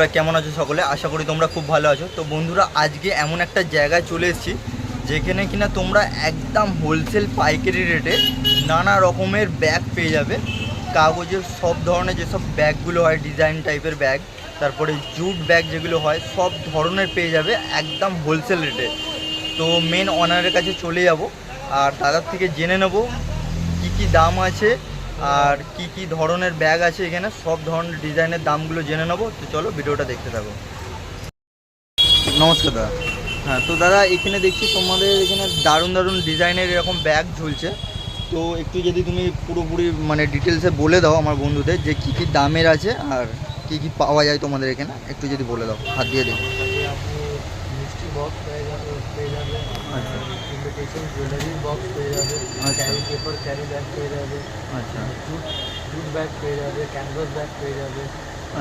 বন্ধুরা কেমন আছো সকলে? আশা করি তোমরা খুব ভালো আছো। তো বন্ধুরা, আজকে এমন একটা জায়গায় চলে এসেছি, যেখানে কিনা তোমরা একদম হোলসেল পাইকারি রেটে নানা রকমের ব্যাগ পেয়ে যাবে। কাগজের সব ধরনের যেসব ব্যাগগুলো হয় ডিজাইন টাইপের ব্যাগ তারপরে জুট ব্যাগ যেগুলো হয়, সব ধরনের পেয়ে যাবে একদম হোলসেল রেটে তো মেন অনারের কাছে চলে যাব, আর দাদার থেকে জেনে নেব, কি কি দাম আছে আর কি কি ধরনের ব্যাগ আছে এখানে? সব ধরনের ডিজাইনের দামগুলো জেনে নেব। তো চলো ভিডিওটা দেখতে থাকো। নমস্কার দাদা। হ্যাঁ তো দাদা, এখানে দেখছি তোমাদের এখানে দারুণ দারুণ ডিজাইনের এরকম ব্যাগ ঝুলছে। তো একটু যদি তুমি পুরোপুরি মানে ডিটেলসে বলে দাও আমার বন্ধুদের যে কী কী দামের আছে আর কী কী পাওয়া যায় তোমাদের এখানে, একটু যদি বলে দাও, হাত দিয়ে আপনি মিষ্টি বক্স পেয়ে যাবে পেয়ে যাবে। আচ্ছা। ইনভিটেশন জুয়েলারি বক্স পেয়ে যাবে। আচ্ছা। ক্যারি পেপার ক্যারি ব্যাগ পেয়ে যাবে। আচ্ছা। জুট জুট ব্যাগ পেয়ে যাবে ক্যানভাস ব্যাগ পেয়ে যাবে।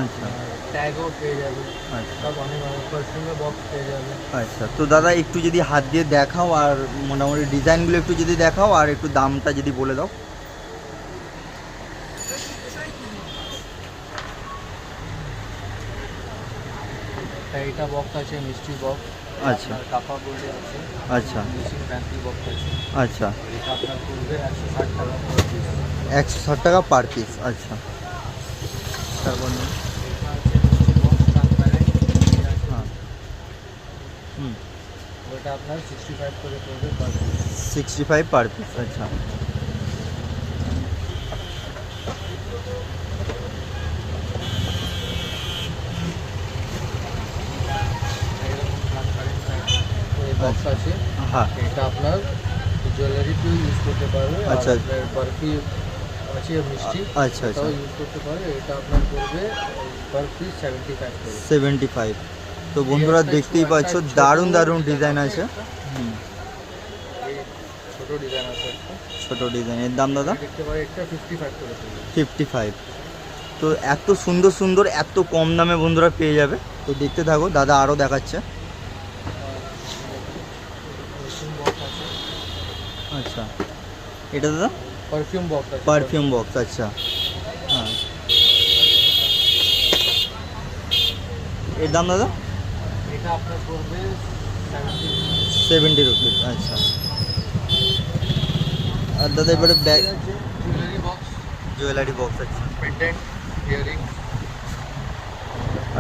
আচ্ছা। ট্যাগও পেয়ে যাবে। আচ্ছা। সব অনেক অনেক পারফিউমের বক্স পেয়ে যাবে। আচ্ছা। তো দাদা একটু যদি হাত দিয়ে দেখাও আর মোটামুটি ডিজাইনগুলো একটু যদি দেখাও আর একটু দামটা যদি বলে দাও। এইটা বক্স আছে মিষ্টি বক্স আচ্ছা। কাপা আছে। আচ্ছা। মেশিন বক্স আছে। আচ্ছা। এটা আপনার পড়বে একশো ষাট টাকা করে পিস একশো ষাট টাকা পার পিস আচ্ছা। তারপর? হ্যাঁ। হুম। ওটা আপনার সিক্সটি ফাইভ করে পড়বে per piece sixty five per piece আচ্ছা এরকম ট্রান্সপারেন্ট বক্স আছে। হ্যাঁ। এটা আপনার জুয়েলারিতেও ইউজ করতে পারবে আচ্ছা। বরফি আছে মিষ্টি। আচ্ছা আচ্ছা। ইউজ করতে পারবে। এটা আপনার পড়বে piece seventy five seventy five তো বন্ধুরা দেখতেই পাচ্ছ দারুণ দারুণ ডিজাইন আছে। হুম। ছোটো ডিজাইন আছে ডিজাইনের দাম দাদা? ফিফটি ফাইভ তো এত সুন্দর সুন্দর এত কম দামে বন্ধুরা পেয়ে যাবে। তো দেখতে থাকো দাদা আরও দেখাচ্ছে। বক্স আছে। আচ্ছা। এটা দাদা? পারফিউম বক্স আছে। পারফিউম বক্স আচ্ছা। হ্যাঁ। এর দাম দাদা? এটা আপনার পড়বে সেভেন্টি রুপিস আচ্ছা। আর দাদা এবারে bag jewellery box jewellery box আছে পেন্ডেন্ট ইয়ারিং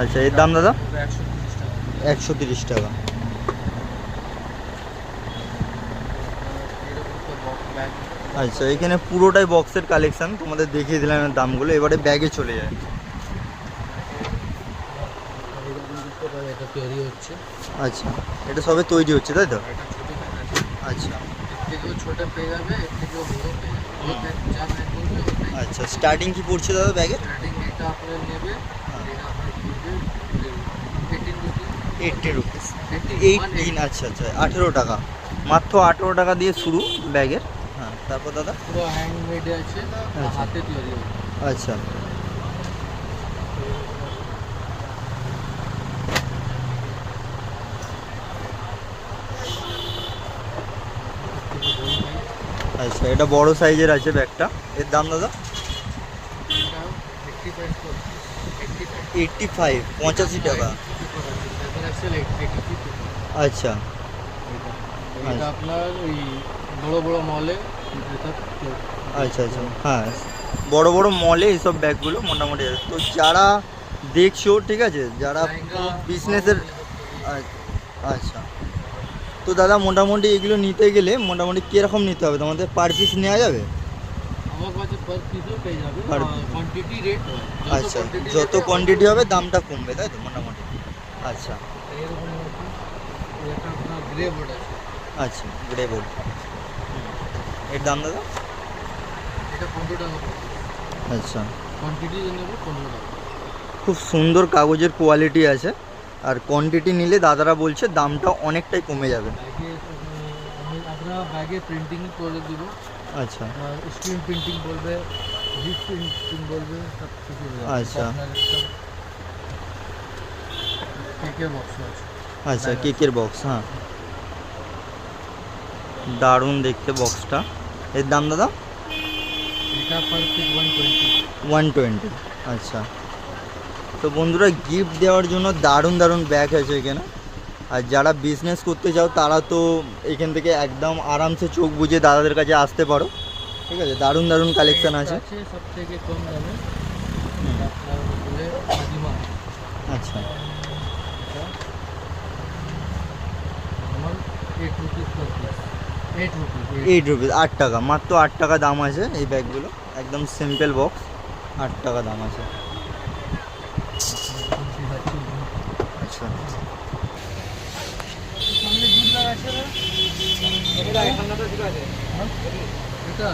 আচ্ছা এর দাম দাদা? একশো তিরিশ টাকা একশো তিরিশ টাকা এরকম তো বক্স ব্যাগ আচ্ছা এখানে পুরোটাই বক্সের কালেকশান তোমাদের দেখিয়ে দিলাম দামগুলো, এবারে ব্যাগে চলে যায়। আচ্ছা এটা সবে তৈরি হচ্ছে, তাই তো? আচ্ছা। আচ্ছা স্টার্টিং কি পড়ছে দাদা ব্যাগে এইটটি রুপিস এইটিন আচ্ছা আচ্ছা আঠেরো টাকা। মাত্র আঠেরো টাকা দিয়ে শুরু ব্যাগের তারপর দাদা? পুরো হ্যান্ডমেড আছে আচ্ছা। হাতে তৈরি আচ্ছা। আচ্ছা এটা বড় সাইজের আছে ব্যাগটা। এর দাম দাদা? এইটটি ফাইভ পঁচাশি টাকা। আচ্ছা। আপনার ওই বড় বড় মলে আচ্ছা আচ্ছা। হ্যাঁ। বড় বড় মলে এইসব ব্যাগগুলো মোটামুটি। তো যারা দেখছ ঠিক আছে? যারা বিজনেসের আচ্ছা। তো দাদা মোটামুটি এগুলো নিতে গেলে মোটামুটি কীরকম নিতে হবে? তোমাদের পার পিস নেওয়া যাবে? আচ্ছা যত কোয়ান্টিটি হবে দামটা কমবে তাই তো? মোটামুটি। আচ্ছা। আচ্ছা গ্রে বোর্ড। এর দাম দাদা? এটা পনেরো টাকা। আচ্ছা। কোয়ান্টিটি নেবে পনেরো টাকা। খুব সুন্দর কাগজের কোয়ালিটি আছে। আর কোয়ান্টিটি নিলে দাদারা বলছে দামটা অনেকটাই কমে যাবে। আমরা ব্যাগে প্রিন্টিং করে দিব। আচ্ছা। স্ক্রিন প্রিন্টিং বলবে হিট প্রিন্টিং বলবে সব কিছু আচ্ছা। কেকের বক্স আছে। আচ্ছা কেকের বক্স হ্যাঁ। দারুণ দেখতে বক্সটা এর দাম দাদা? এটা পার পিস ওয়ান টোয়েন্টি আচ্ছা। তো বন্ধুরা গিফট দেওয়ার জন্য দারুণ দারুণ ব্যাগ আছে এখানে। আর যারা বিজনেস করতে চাও তারা তো এখান থেকে একদম আরামসে চোখ বুজে দাদাদের কাছে আসতে পারো। ঠিক আছে? দারুণ দারুণ কালেকশন আছে। সব থেকে কম দামে। আচ্ছা আমার eight rupees per piece eight rupees আট টাকা। মাত্র আট টাকা দাম আছে এই ব্যাগগুলো। একদম সিম্পল বক্স আট টাকা দাম আছে। আচ্ছা। এটা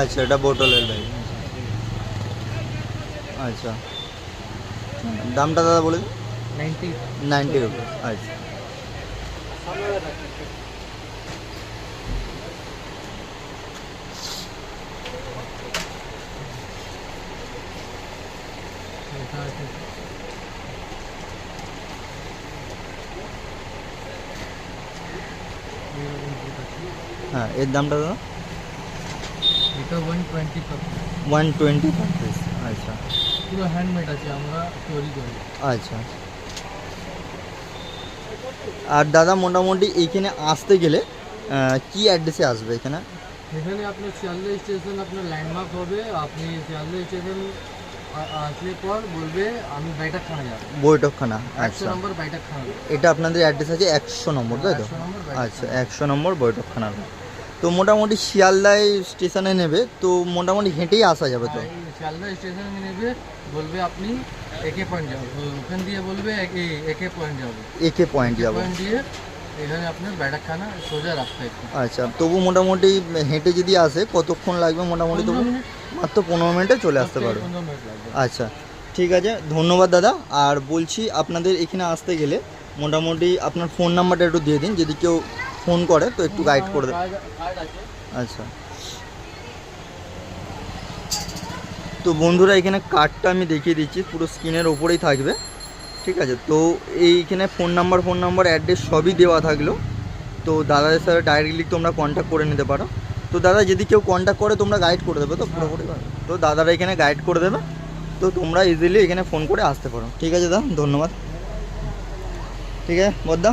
আচ্ছা বোটলের ব্যাগ আচ্ছা। দামটা দাদা বলে নাইনটি নাইনটি রুপিস আচ্ছা। হ্যাঁ এর দামটা দাদা এটা one twenty per one twenty piece আচ্ছা পুরো হ্যান্ডমেড আছে আমরা তৈরি করি আচ্ছা আর দাদা মোটামুটি এইখানে আসতে গেলে কি অ্যাড্রেসে আসবে এখানে? এখানে আপনার শিয়ালদা স্টেশন আপনার ল্যান্ডমার্ক হবে। আপনি শিয়ালদা স্টেশন আসলে পর বলবে আমি বাইটাক খানা যাব। বৈঠকখানা আচ্ছা। নম্বর বাইটাক খানা এটা আপনাদের অ্যাড্রেস আছে একশো নম্বর তাই তো? আচ্ছা একশো নম্বর বৈঠকখানার তো মোটামুটি শিয়ালদায় স্টেশনে নেবে তো মোটামুটি হেঁটেই আসা যাবে তো? এই শিয়ালদা স্টেশনে নেবে বলবে আপনি একে পয়েন্ট যাব। ওখান দিয়ে বলবে একে- পয়েন্ট যাব। একে পয়েন্ট যাব। পয়েন্ট দিয়ে এখানে আপনার বাইটাক খানা সোজা রাস্তা একটু। আচ্ছা তবু মোটামুটি হেঁটে যদি আসে কতক্ষণ লাগবে মোটামুটি তবু? মাত্র পনেরো মিনিটে চলে আসতে পারবে। আচ্ছা ঠিক আছে ধন্যবাদ দাদা। আর বলছি আপনাদের এখানে আসতে গেলে মোটামুটি আপনার ফোন নাম্বারটা একটু দিয়ে দিন। যদি কেউ ফোন করে তো একটু গাইড করে কার্ড- কার্ড আছে। আচ্ছা। তো বন্ধুরা এখানে কার্ডটা আমি দেখিয়ে দিচ্ছি পুরো স্ক্রিনের ওপরেই থাকবে ঠিক আছে? তো এইখানে phone number phone number address সবই দেওয়া থাকল। তো দাদাদের সাথে ডাইরেক্টলি তোমরা কন্ট্যাক্ট করে নিতে পারো। তো দাদা যদি কেউ কন্ট্যাক্ট করে তোমরা গাইড করে দেবে তো? পুরোপুরি তো দাদারা এখানে গাইড করে দেবে। তো তোমরা ইজিলি এখানে ফোন করে আসতে পারো। ঠিক আছে দাদা? ধন্যবাদ। ঠিক আছে বদ্দা